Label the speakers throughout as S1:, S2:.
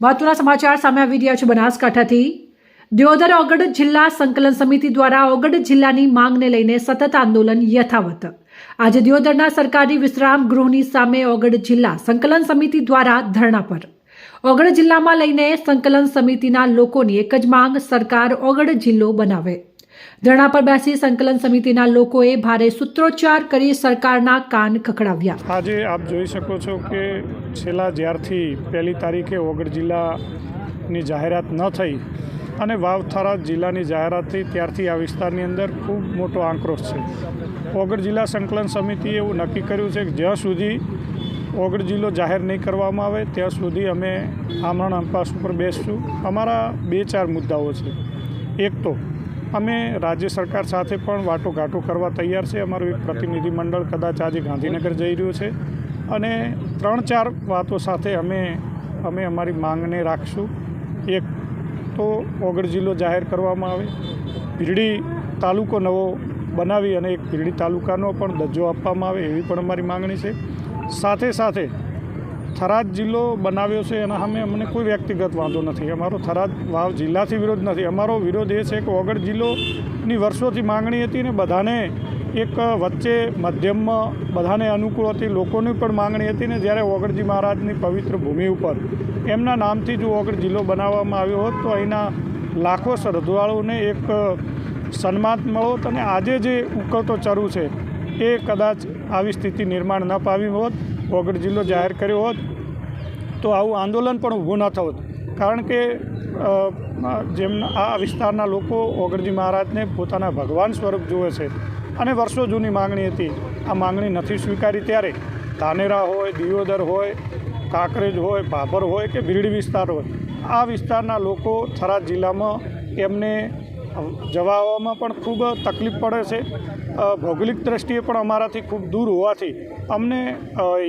S1: મહત્વના સમાચાર સામે આવી રહ્યા છે બનાસકાંઠાથી. દિયોદર ઓગડ જિલ્લા સંકલન સમિતિ દ્વારા ઓગડ જિલ્લાની માંગને લઈને સતત આંદોલન યથાવત. આજે દિયોદરના સરકારી વિશ્રામ ગૃહની સામે ઓગડ જિલ્લા સંકલન સમિતિ દ્વારા ધરણા પર. ઓગડ જિલ્લામાં લઈને સંકલન સમિતિના લોકોની એક જ માંગ, સરકાર ઓગડ જિલ્લો બનાવે. ધરણા પર બેસી સંકલન સમિતિના લોકોએ ભારે સૂત્રોચ્ચાર કરી સરકારના કાન ખખડાવ્યા.
S2: આજે આપ જોઈ શકો છો કે છેલ્લા જ્યારથી પહેલી તારીખે ઓગળ જિલ્લાની જાહેરાત ન થઈ અને વાવથારા જિલ્લાની જાહેરાત થઈ ત્યારથી આ વિસ્તારની અંદર ખૂબ મોટો આક્રોશ છે. ઓગળ જિલ્લા સંકલન સમિતિએ એવું નક્કી કર્યું છે કે જ્યાં સુધી ઓગળ જિલ્લો જાહેર નહીં કરવામાં આવે, ત્યાં સુધી અમે આમરણ અંપાસ ઉપર બેસશું. અમારા બે ચાર મુદ્દાઓ છે. એક તો અમે રાજ્ય સરકાર સાથે પણ વાટોઘાટો કરવા તૈયાર છે. અમારું એક પ્રતિનિધિમંડળ કદાચ આજે ગાંધીનગર જઈ રહ્યું છે. અને ત્રણ ચાર વાતો સાથે અમે અમે અમારી માંગને રાખશું. એક તો ઓગળ જિલ્લો જાહેર કરવામાં આવે. ભીરડી તાલુકો નવો બનાવી અને એક ભીરડી તાલુકાનો પણ દરજ્જો આપવામાં આવે એવી પણ અમારી માંગણી છે. સાથે સાથે થરાદ જિલ્લો બનાવ્યો છે એના સામે અમને કોઈ વ્યક્તિગત વાંધો નથી. અમારો થરાદ વાવ જિલ્લાથી વિરોધ નથી. અમારો વિરોધ એ છે કે વગર જિલ્લોની વર્ષોથી માંગણી હતી ને બધાને એક વચ્ચે મધ્યમમાં બધાને અનુકૂળ હતી. લોકોની પણ માંગણી હતી ને જ્યારે ઓગળજી મહારાજની પવિત્ર ભૂમિ ઉપર. એમના નામથી જો ઓગળ જિલ્લો બનાવવામાં આવ્યો હોત તો અહીંના લાખો શ્રદ્ધાળુઓને એક સન્માન મળોત અને આજે જે ઉકળતો ચરુ છે એ કદાચ આવી સ્થિતિ નિર્માણ ન પાવી હોત. ઓગળ જિલ્લો જાહેર કર્યો હોત, તો આવું આંદોલન પણ ઊભું ન થતું કારણ કે જેમ આ વિસ્તારના લોકો ઓગરજી મહારાજને પોતાના ભગવાન સ્વરૂપ જુએ છે અને વર્ષો જૂની માંગણી હતી. આ માંગણી નથી સ્વીકારી ત્યારે ધાનેરા હોય, દિયોદર હોય, કાંકરેજ હોય, ભાભર હોય કે ભીડ વિસ્તાર હોય. આ વિસ્તારના લોકો થરાદ જિલ્લામાં એમને જવા આવવામાં પણ ખૂબ તકલીફ પડે છે. ભૌગોલિક દ્રષ્ટિએ પણ અમારાથી ખૂબ દૂર હોવાથી અમને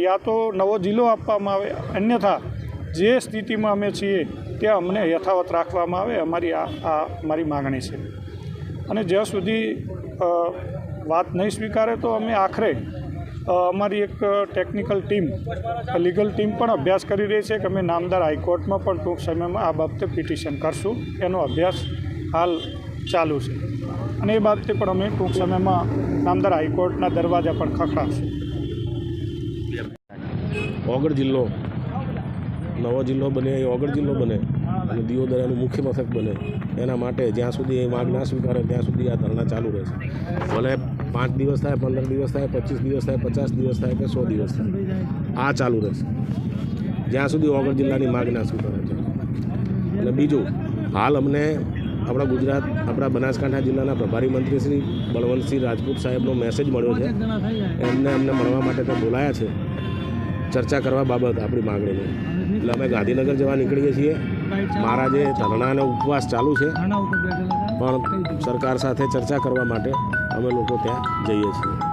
S2: યા તો નવો જિલ્લો આપવામાં આવે, અન્યથા જે સ્થિતિમાં અમે છીએ ત્યાં અમને યથાવત રાખવામાં આવે અમારી આ આ મારી માગણી છે. અને જ્યાં સુધી વાત નહીં સ્વીકારે તો અમે આખરે અમારી એક ટેકનિકલ ટીમ, લીગલ ટીમ પણ અભ્યાસ કરી રહી છે કે અમે નામદાર હાઈકોર્ટમાં પણ ટૂંક સમયમાં આ બાબતે પિટિશન કરશું. એનો અભ્યાસ હાલ ચાલુ છે. અને એ બાબતે પણ અમે ટૂંક સમયમાં નામદાર હાઈકોર્ટના દરવાજા પણ ખખડાવશું.
S3: ઓગળ જિલ્લો. નવો જિલ્લો બને, એ ઓગળ જિલ્લો બને. અને દિયોદરાનું મુખ્ય મથક બને. એના માટે જ્યાં સુધી એ માંગ ના સ્વીકારે ત્યાં સુધી આ ધરણા ચાલુ રહેશે. ભલે પાંચ દિવસ થાય, પંદર દિવસ થાય, પચીસ દિવસ થાય, પચાસ દિવસ થાય કે સો દિવસ થાય. આ ચાલુ રહેશે. જ્યાં સુધી ઓગળ જિલ્લાની માગ ના સ્વીકારે છે. અને બીજું, હાલ અમને આપણા ગુજરાત આપણા બનાસકાંઠા જિલ્લાના પ્રભારી મંત્રી શ્રી બળવંતસિંહ રાજપૂત સાહેબનો મેસેજ મળ્યો છે. એમને અમને મળવા માટે ત્યાં બોલાયા છે. ચર્ચા કરવા બાબત આપણી માગણીની એટલે અમે ગાંધીનગર જવા નીકળીએ છીએ. મારા જે ધરણા અને ઉપવાસ ચાલુ છે. પણ સરકાર સાથે ચર્ચા કરવા માટે અમે લોકો ત્યાં જઈએ છીએ.